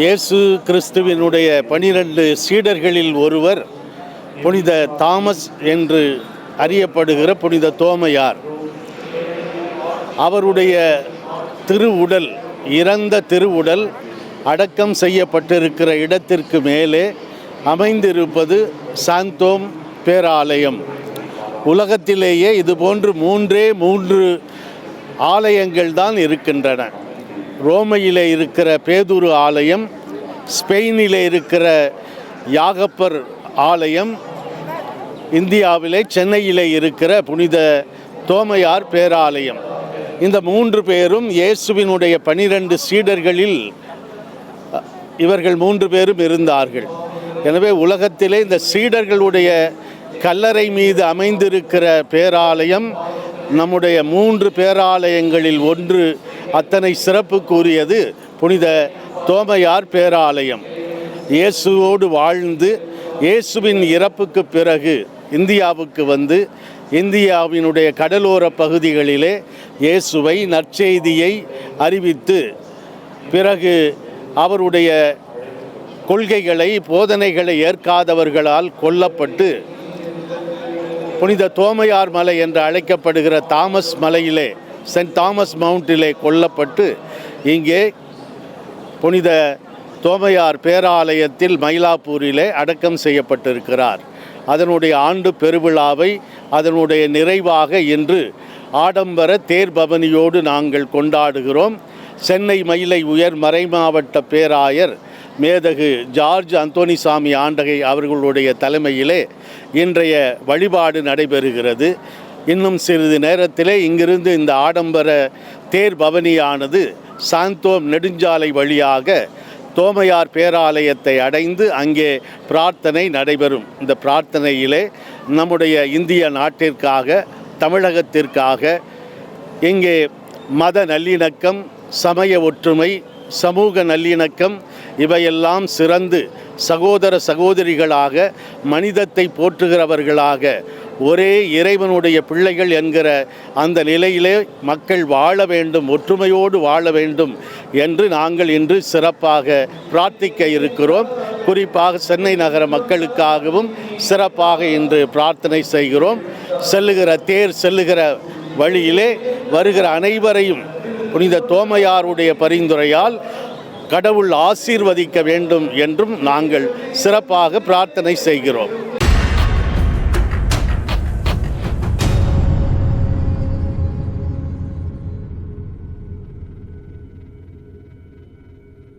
இயேசு கிறிஸ்துவினுடைய பனிரெண்டு சீடர்களில் ஒருவர் புனித தாமஸ் என்று அறியப்படுகிற புனித தோமையார். அவருடைய திருவுடல் இறந்த திருவுடல் அடக்கம் செய்யப்பட்டிருக்கிற இடத்திற்கு மேலே அமைந்திருப்பது சாந்தோம் பேராலயம். உலகத்திலேயே இதுபோன்று மூன்றே மூன்று ஆலயங்கள் தான் இருக்கின்றன. ரோமையில் இருக்கிற பேதுரு ஆலயம் ஸ்பெயினில் இருக்கிற யாகப்பர் ஆலயம் இந்தியாவிலே சென்னையில் இருக்கிற புனித தோமையார் பேராலயம். இந்த மூன்று பேரும் இயேசுவினுடைய பனிரெண்டு சீடர்களில் இவர்கள் மூன்று பேரும் இருந்தார்கள். எனவே உலகத்திலே இந்த சீடர்களுடைய கல்லறை மீது அமைந்திருக்கிற பேராலயம் நம்முடைய மூன்று பேராலயங்களில் ஒன்று அத்தனை சிறப்புக்குரியது புனித தோமையார் பேராலயம். இயேசுவோடு வாழ்ந்து இயேசுவின் இறப்புக்கு பிறகு இந்தியாவுக்கு வந்து இந்தியாவினுடைய கடலோர பகுதிகளிலே இயேசுவை நற்செய்தியை அறிவித்து பிறகு அவருடைய கொள்கைகளை போதனைகளை ஏற்காதவர்களால் கொல்லப்பட்டு புனித தோமையார் மலை என்று அழைக்கப்படுகிற தாமஸ் மலையிலே சென்ட் தாமஸ் மவுண்டிலே கொல்லப்பட்டு இங்கே புனித தோமையார் பேராலயத்தில் மயிலாப்பூரிலே அடக்கம் செய்யப்பட்டிருக்கிறார். அதனுடைய ஆண்டு பெருவிழாவை அதனுடைய நிறைவாக இன்று ஆடம்பர தேர் பவனியோடு நாங்கள் கொண்டாடுகிறோம். சென்னை மயிலை உயர் மறைமாவட்ட பேராயர் மேதகு ஜார்ஜ் அந்தோனிசாமி ஆண்டகை அவர்களுடைய தலைமையிலே இன்றைய வழிபாடு நடைபெறுகிறது. இன்னும் சிறிது நேரத்திலே இங்கிருந்து இந்த ஆடம்பர தேர் பவனியானது சாந்தோம் நெடுஞ்சாலை வழியாக தோமையார் பேராலயத்தை அடைந்து அங்கே பிரார்த்தனை நடைபெறும். இந்த பிரார்த்தனையிலே நம்முடைய இந்திய நாட்டிற்காக தமிழகத்திற்காக இங்கே மத நல்லிணக்கம் சமய ஒற்றுமை சமூக நல்லிணக்கம் இவையெல்லாம் சிறந்து சகோதர சகோதரிகளாக மனிதத்தை போற்றுகிறவர்களாக ஒரே இறைவனுடைய பிள்ளைகள் என்கிற அந்த நிலையிலே மக்கள் வாழ வேண்டும் ஒற்றுமையோடு வாழ வேண்டும் என்று நாங்கள் இன்று சிறப்பாக பிரார்த்திக்க இருக்கிறோம். குறிப்பாக சென்னை நகர மக்களுக்காகவும் சிறப்பாக இன்று பிரார்த்தனை செய்கிறோம். செல்லுகிற தேர் செல்லுகிற வழியிலே வருகிற அனைவரையும் புனித தோமையாருடைய பரிந்துரையால் கடவுள் ஆசீர்வதிக்க வேண்டும் என்றும் நாங்கள் சிறப்பாக பிரார்த்தனை செய்கிறோம்.